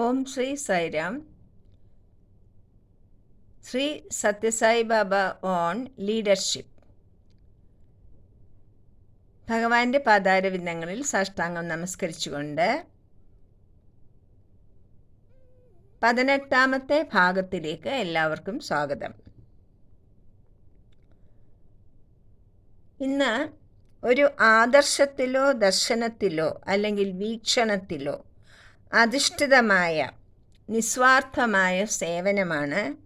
Om Shri Sairam. Shri Sathya Sai Baba on leadership. ഭഗവാന്റെ പാതാരവിന്ദങ്ങളിൽ സാഷ്ടാംഗം നമസ്കരിച്ചുകൊണ്ട് പതിനെട്ടാമത്തെ ഭാഗത്തിലേക്ക് എല്ലാവർക്കും സ്വാഗതം. ഇന്ന് ഒരു ആദർശത്തിലോ ദർശനത്തിലോ അല്ലെങ്കിൽ വീക്ഷണത്തിലോ അധിഷ്ഠിതമായ നിസ്വാർത്ഥമായ സേവനമാണ്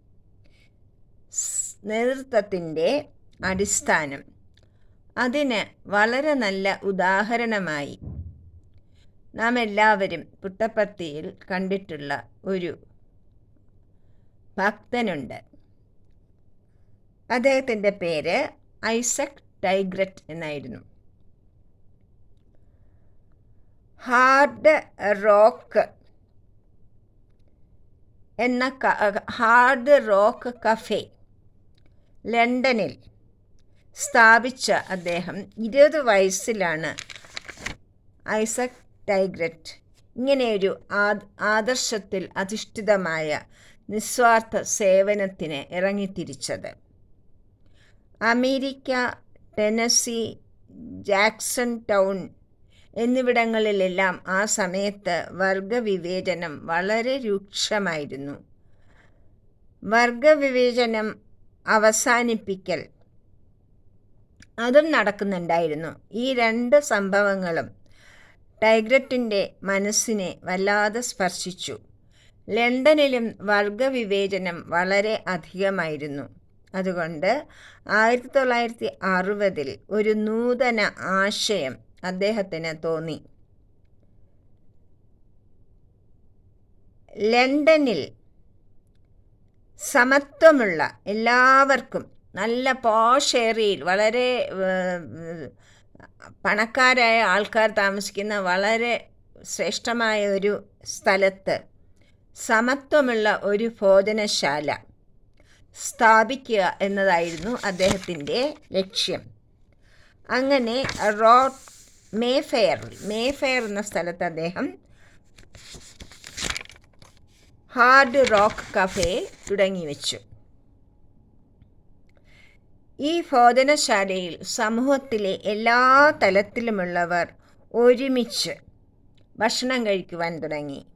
നേതൃത്വത്തിന്റെ അടിസ്ഥാനം. അതിന് വളരെ നല്ല ഉദാഹരണമായി നാം എല്ലാവരും പുട്ടപ്പത്തിയിൽ കണ്ടിട്ടുള്ള ഒരു ഭക്തനുണ്ട്. അദ്ദേഹത്തിന്റെ പേര് ഐസക് ടൈഗ്രറ്റ് എന്നായിരുന്നു. ഹാർഡ് റോക്ക് എന്ന ഹാർഡ് റോക്ക് കഫേ ലണ്ടനിൽ സ്ഥാപിച്ച അദ്ദേഹം ഇരുപത് വയസ്സിലാണ് ഐസക് ടൈഗ്രറ്റ് ഇങ്ങനെയൊരു ആദർശത്തിൽ അധിഷ്ഠിതമായ നിസ്വാർത്ഥ സേവനത്തിന് ഇറങ്ങിത്തിരിച്ചത്. അമേരിക്ക ടെനസി ജാക്സൺ ടൗൺ എന്നിവിടങ്ങളിലെല്ലാം ആ സമയത്ത് വർഗവിവേചനം വളരെ രൂക്ഷമായിരുന്നു. വർഗവിവേചനം അവസാനിപ്പിക്കൽ. അതും നടക്കുന്നുണ്ടായിരുന്നു. ഈ രണ്ട് സംഭവങ്ങളും ടൈഗ്രറ്റിന്റെ മനസ്സിനെ വല്ലാതെ സ്പർശിച്ചു. ലണ്ടനിലും വർഗവിവേചനം വളരെ അധികമായിരുന്നു. അതുകൊണ്ട് ആയിരത്തി തൊള്ളായിരത്തി അറുപതിൽ ഒരു നൂതന ആശയം അദ്ദേഹത്തിന് തോന്നി. ലണ്ടനിൽ സമത്വമുള്ള എല്ലാവർക്കും നല്ല പോഷ് ഏരിയയിൽ വളരെ പണക്കാരായ ആൾക്കാർ താമസിക്കുന്ന വളരെ ശ്രേഷ്ഠമായ ഒരു സ്ഥലത്ത് സമത്വമുള്ള ഒരു ഭോജനശാല സ്ഥാപിക്കുക എന്നതായിരുന്നു അദ്ദേഹത്തിന്റെ ലക്ഷ്യം. അങ്ങനെ റോ മേ മേഫെയർ എന്ന സ്ഥലത്ത് അദ്ദേഹം ഹാർഡ് റോക്ക് കഫേ തുടങ്ങി വെച്ചു. ഈ ഭോജനശാലയിൽ സമൂഹത്തിലെ എല്ലാ തലത്തിലുമുള്ളവർ ഒരുമിച്ച് ഭക്ഷണം കഴിക്കുവാൻ തുടങ്ങി.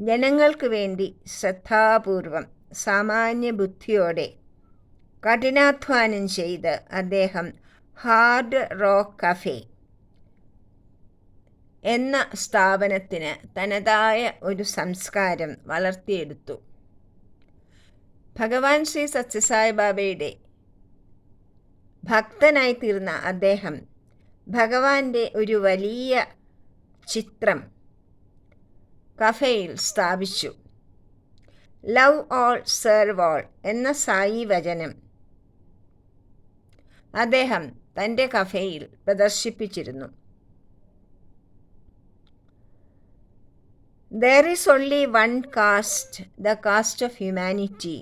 ജനങ്ങൾക്ക് വേണ്ടി ശ്രദ്ധാപൂർവം സാമാന്യ ബുദ്ധിയോടെ കഠിനാധ്വാനം ചെയ്ത് അദ്ദേഹം ഹാർഡ് റോക്ക് കഫേ എന്ന സ്ഥാപനത്തിന് തനതായ ഒരു സംസ്കാരം വളർത്തിയെടുത്തു. ഭഗവാൻ ശ്രീ സത്യസായി ബാബയുടെ ഭക്തനായി തീർന്ന അദ്ദേഹം ഭഗവാന്റെ ഒരു വലിയ ചിത്രം കഫയിൽ സ്ഥാപിച്ചു. ലവ് ഓൾ സെർവ് ഓൾ എന്ന സായി വചനം. അദ്ദേഹം തന്റെ കഫേയിൽ പ്രദർശിപ്പിച്ചിരുന്നു. There is only one caste the caste of humanity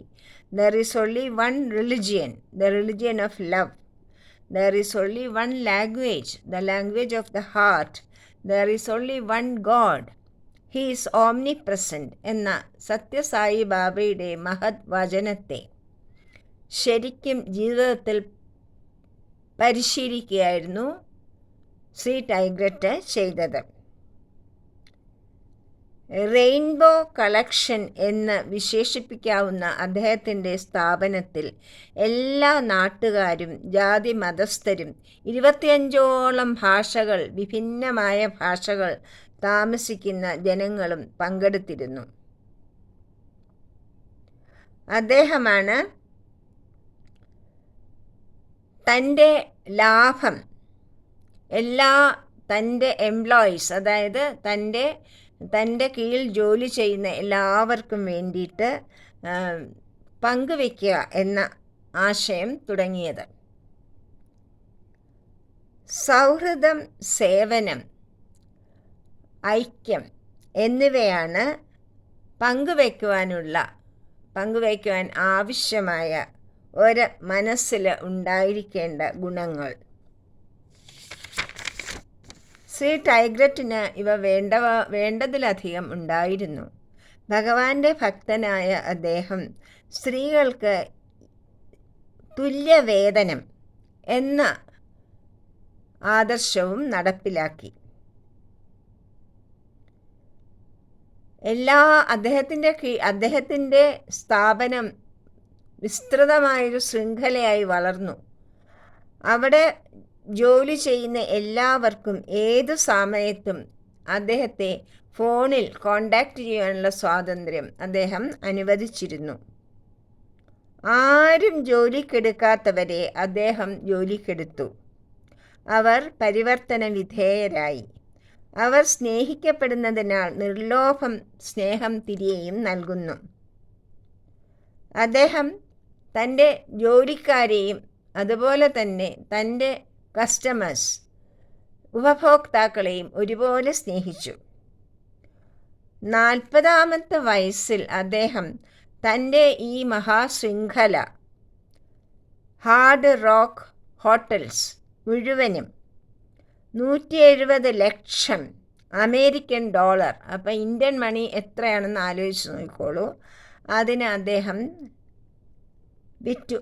there is only one religion the religion of love there is only one language the language of the heart there is only one God he is omnipresent എന്ന സത്യസായി ബാബയുടെ മഹത് വചനത്തെ ശരിക്കും ജീവിതത്തിൽ പരിശീലിക്കുകയായിരുന്നു ശ്രീ ടൈഗ്രറ്റ് ചെയ്തത്. Rainbow collection എന്ന് വിശേഷിപ്പിക്കാവുന്ന അദ്ദേഹത്തിന്റെ സ്ഥാപനത്തിൽ എല്ലാ നാട്ടുകാരും ജാതി മതസ്ഥരും ഇരുപത്തിയഞ്ചോളം ഭാഷകൾ വിഭിന്നമായ ഭാഷകൾ താമസിക്കുന്ന ജനങ്ങളും പങ്കെടുത്തിരുന്നു. അദ്ദേഹമാണ് തന്റെ ലാഭം എല്ലാ തന്റെ എംപ്ലോയീസ് അതായത് തന്റെ തന്റെ കീഴിൽ ജോലി ചെയ്യുന്ന എല്ലാവർക്കും വേണ്ടിയിട്ട് പങ്കുവെക്കുക എന്ന ആശയം തുടങ്ങിയത്. സൗഹൃദം സേവനം ഐക്യം എന്നിവയാണ് പങ്കുവയ്ക്കുവാനുള്ള പങ്കുവയ്ക്കുവാൻ ആവശ്യമായ ഒരു മനസ്സിൽ ഉണ്ടായിരിക്കേണ്ട ഗുണങ്ങൾ. ശ്രീ ടൈഗ്രറ്റിന് ഇവ വേണ്ടവ വേണ്ടതിലധികം ഉണ്ടായിരുന്നു. ഭഗവാന്റെ ഭക്തനായ അദ്ദേഹം സ്ത്രീകൾക്ക് തുല്യവേതനം എന്ന ആദർശവും നടപ്പിലാക്കി. എല്ലാ അദ്ദേഹത്തിന്റെ അദ്ദേഹത്തിന്റെ സ്ഥാപനം വിസ്തൃതമായൊരു ശൃംഖലയായി വളർന്നു. അവിടെ ജോലി ചെയ്യുന്ന എല്ലാവർക്കും ഏത് സമയത്തും അദ്ദേഹത്തെ ഫോണിൽ കോണ്ടാക്ട് ചെയ്യാനുള്ള സ്വാതന്ത്ര്യം അദ്ദേഹം അനുവദിച്ചിരുന്നു. ആരും ജോലിക്കെടുക്കാത്തവരെ അദ്ദേഹം ജോലിക്കെടുത്തു. അവർ പരിവർത്തന വിധേയരായി അവർ സ്നേഹിക്കപ്പെടുന്നതിനാൽ നിർലോഭം സ്നേഹം തിരികെയും നൽകുന്നു. അദ്ദേഹം തന്റെ ജോലിക്കാരെയും അതുപോലെ തന്നെ തന്റെ കസ്റ്റമേഴ്സ് ഉപഭോക്താക്കളെയും ഒരുപോലെ സ്നേഹിച്ചു. നാൽപ്പതാമത്തെ വയസ്സിൽ അദ്ദേഹം തന്റെ ഈ മഹാശൃംഖല ഹാർഡ് റോക്ക് ഹോട്ടൽസ് മുഴുവനും നൂറ്റി എഴുപത് ലക്ഷം അമേരിക്കൻ ഡോളർ അപ്പോൾ ഇന്ത്യൻ മണി എത്രയാണെന്ന് ആലോചിച്ച് നോക്കിക്കോളൂ. അതിന് അദ്ദേഹം വിറ്റു.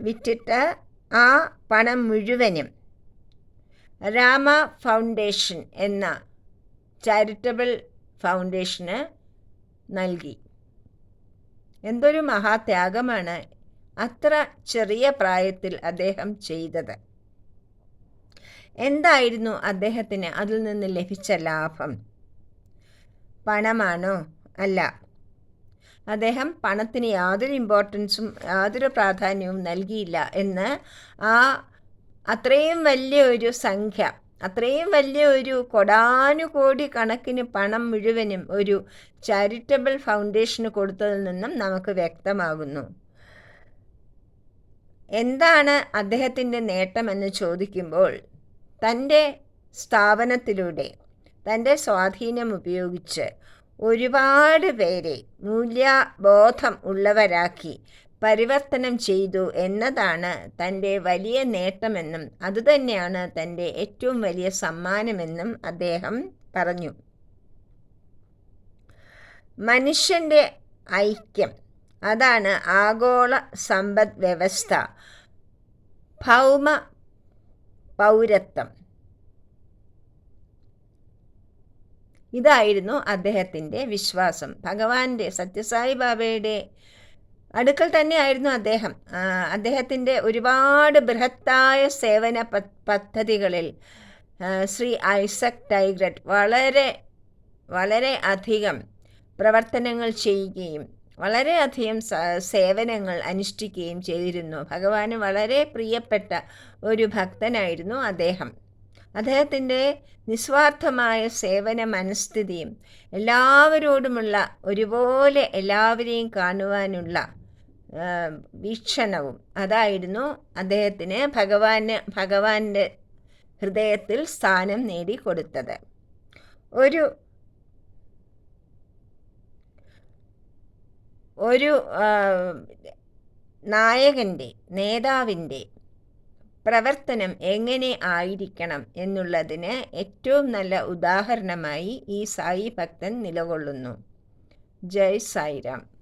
വിറ്റിട്ട് ആ പണം മുഴുവനും രാമ ഫൗണ്ടേഷൻ എന്ന ചാരിറ്റബിൾ ഫൗണ്ടേഷന് നൽകി. എന്തൊരു മഹാത്യാഗമാണ് അത്ര ചെറിയ പ്രായത്തിൽ അദ്ദേഹം ചെയ്തത്. എന്തായിരുന്നു അദ്ദേഹത്തിന് അതിൽ നിന്ന് ലഭിച്ച ലാഭം? പണമാണോ? അല്ല. അദ്ദേഹം പണത്തിന് യാതൊരു ഇമ്പോർട്ടൻസും യാതൊരു പ്രാധാന്യവും നൽകിയില്ല എന്ന് ആ അത്രയും വലിയ ഒരു സംഖ്യ അത്രയും വലിയ ഒരു കൊടാനുകോടി കണക്കിന് പണം മുഴുവനും ഒരു ചാരിറ്റബിൾ ഫൗണ്ടേഷന് കൊടുത്തതിൽ നിന്നും നമുക്ക് വ്യക്തമാകുന്നു. എന്താണ് അദ്ദേഹത്തിന്റെ നേട്ടമെന്ന് ചോദിക്കുമ്പോൾ തന്റെ സ്ഥാപനത്തിലൂടെ തന്റെ സ്വാധീനം ഉപയോഗിച്ച് ഒരുപാട് പേരെ മൂല്യബോധം ഉള്ളവരാക്കി പരിവർത്തനം ചെയ്തു എന്നതാണ് തന്റെ വലിയ നേട്ടമെന്നും അതുതന്നെയാണ് തന്റെ ഏറ്റവും വലിയ സമ്മാനമെന്നും അദ്ദേഹം പറഞ്ഞു. മനുഷ്യന്റെ ഐക്യം അതാണ് ആഗോള സമ്പദ് വ്യവസ്ഥ ഭൗമ പൗരത്വം. ഇതായിരുന്നു അദ്ദേഹത്തിന്റെ വിശ്വാസം. ഭഗവാന്റെ സത്യസായി ബാബയുടെ അടുക്കൽ തന്നെയായിരുന്നു അദ്ദേഹം. അദ്ദേഹത്തിന്റെ ഒരുപാട് ബൃഹത്തായ സേവന പദ്ധതികളിൽ ശ്രീ ഐസക് ടൈഗ്രറ്റ് വളരെ വളരെ അധികം പ്രവർത്തനങ്ങൾ ചെയ്യുകയും വളരെയധികം സേവനങ്ങൾ അനുഷ്ഠിക്കുകയും ചെയ്തിരുന്നു. ഭഗവാന് വളരെ പ്രിയപ്പെട്ട ഒരു ഭക്തനായിരുന്നു അദ്ദേഹം. അദ്ദേഹത്തിന്റെ നിസ്വാർത്ഥമായ സേവന മനസ്ഥിതിയും എല്ലാവരോടുമുള്ള ഒരുപോലെ എല്ലാവരെയും കാണുവാനുള്ള വീക്ഷണവും അതായിരുന്നു അദ്ദേഹത്തിന് ഭഗവാന് ഭഗവാന്റെ ഹൃദയത്തിൽ സ്ഥാനം നേടിക്കൊടുത്തത്. ഒരു ഒരു നായകന്റെ നേതാവിന്റെ പ്രവർത്തനം എങ്ങനെ ആയിരിക്കണം എന്നുള്ളതിന് ഏറ്റവും നല്ല ഉദാഹരണമായി ഈ സായി ഭക്തൻ നിലകൊള്ളുന്നു. ജയ് സായിരാം.